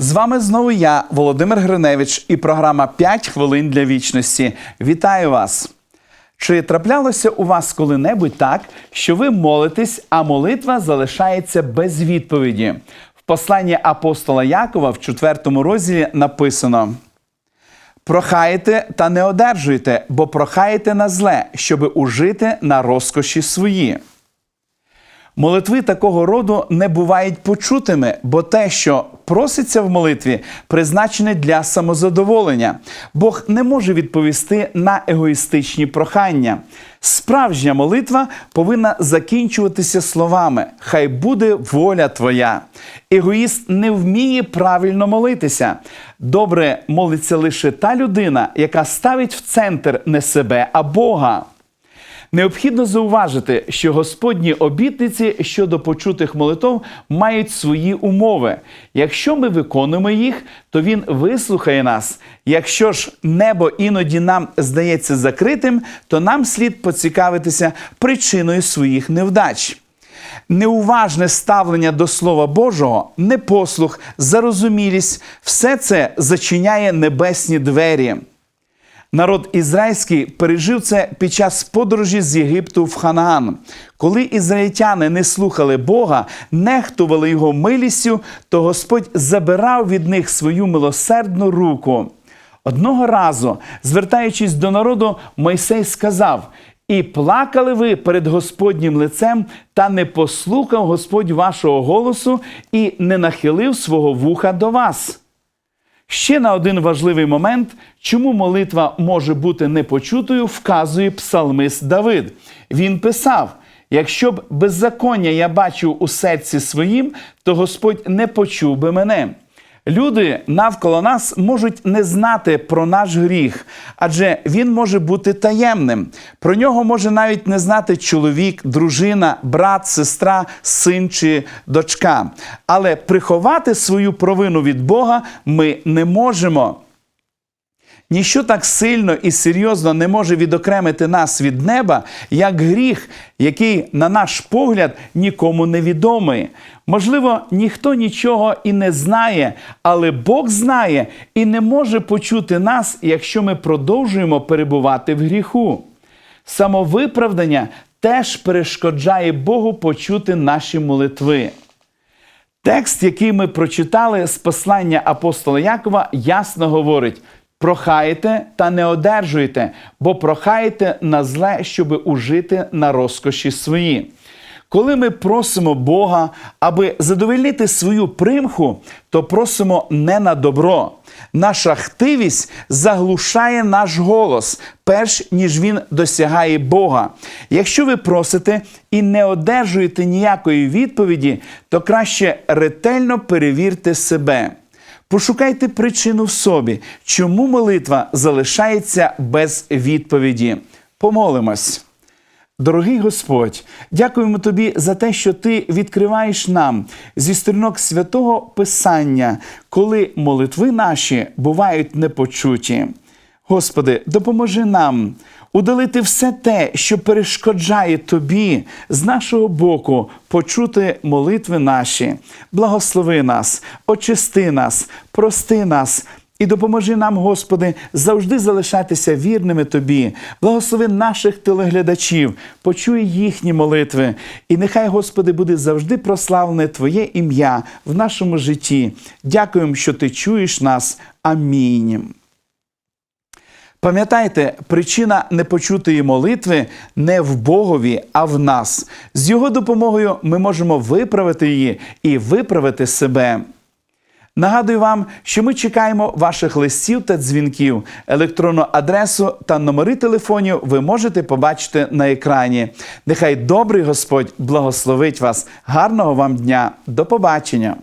З вами знову я, Володимир Гриневич, і програма «5 хвилин для вічності. Вітаю вас! Чи траплялося у вас коли-небудь так, що ви молитесь, а молитва залишається без відповіді? В посланні апостола Якова в 4 розділі написано: Прохаєте та не одержуєте, бо прохаєте на зле, щоби ужити на розкоші свої. Молитви такого роду не бувають почутими, бо те, що проситься в молитві, призначене для самозадоволення. Бог не може відповісти на егоїстичні прохання. Справжня молитва повинна закінчуватися словами Хай буде воля твоя. Егоїст не вміє правильно молитися. Добре молиться лише та людина, яка ставить в центр не себе, а Бога. Необхідно зауважити, що Господні обітниці щодо почутих молитов мають свої умови. Якщо ми виконуємо їх, то Він вислухає нас. Якщо ж небо іноді нам здається закритим, то нам слід поцікавитися причиною своїх невдач. Неуважне ставлення до Слова Божого, непослух, зарозумілість все це зачиняє небесні двері. Народ ізраїльський пережив це під час подорожі з Єгипту в Ханаан. Коли ізраїльтяни не слухали Бога, нехтували його милістю, то Господь забирав від них свою милосердну руку. Одного разу, звертаючись до народу, Мойсей сказав: І плакали ви перед Господнім лицем, та не послухав Господь вашого голосу і не нахилив свого вуха до вас. Ще на один важливий момент, чому молитва може бути непочутою, вказує псалмист Давид. Він писав: якщо б беззаконня я бачив у серці своїм, то Господь не почув би мене. Люди навколо нас можуть не знати про наш гріх, адже він може бути таємним. Про нього може навіть не знати чоловік, дружина, брат, сестра, син чи дочка. Але приховати свою провину від Бога ми не можемо. Ніщо так сильно і серйозно не може відокремити нас від неба, як гріх, який, на наш погляд, нікому не відомий. Можливо, ніхто нічого і не знає, але Бог знає і не може почути нас, якщо ми продовжуємо перебувати в гріху. Самовиправдання теж перешкоджає Богу почути наші молитви. Текст, який ми прочитали з послання апостола Якова, ясно говорить: прохаєте та не одержуєте, бо прохаєте на зле, щоби ужити на розкоші свої. Коли ми просимо Бога, аби задовольнити свою примху, то просимо не на добро. Наша хтивість заглушає наш голос, перш ніж він досягає Бога. Якщо ви просите і не одержуєте ніякої відповіді, то краще ретельно перевірте себе. Пошукайте причину в собі, чому молитва залишається без відповіді. Помолимось. Дорогий Господь, дякуємо Тобі за те, що Ти відкриваєш нам зі сторінок святого Писання, коли молитви наші бувають непочуті. Господи, допоможи нам удалити все те, що перешкоджає Тобі з нашого боку почути молитви наші. Благослови нас, очисти нас, прости нас. І допоможи нам, Господи, завжди залишатися вірними Тобі. Благослови наших телеглядачів, почуй їхні молитви. І нехай, Господи, буде завжди прославлене Твоє ім'я в нашому житті. Дякуємо, що Ти чуєш нас. Амінь. Пам'ятайте, причина непочутої молитви не в Богові, а в нас. З його допомогою ми можемо виправити її і виправити себе. Нагадую вам, що ми чекаємо ваших листів та дзвінків. Електронну адресу та номери телефонів ви можете побачити на екрані. Нехай добрий Господь благословить вас. Гарного вам дня. До побачення!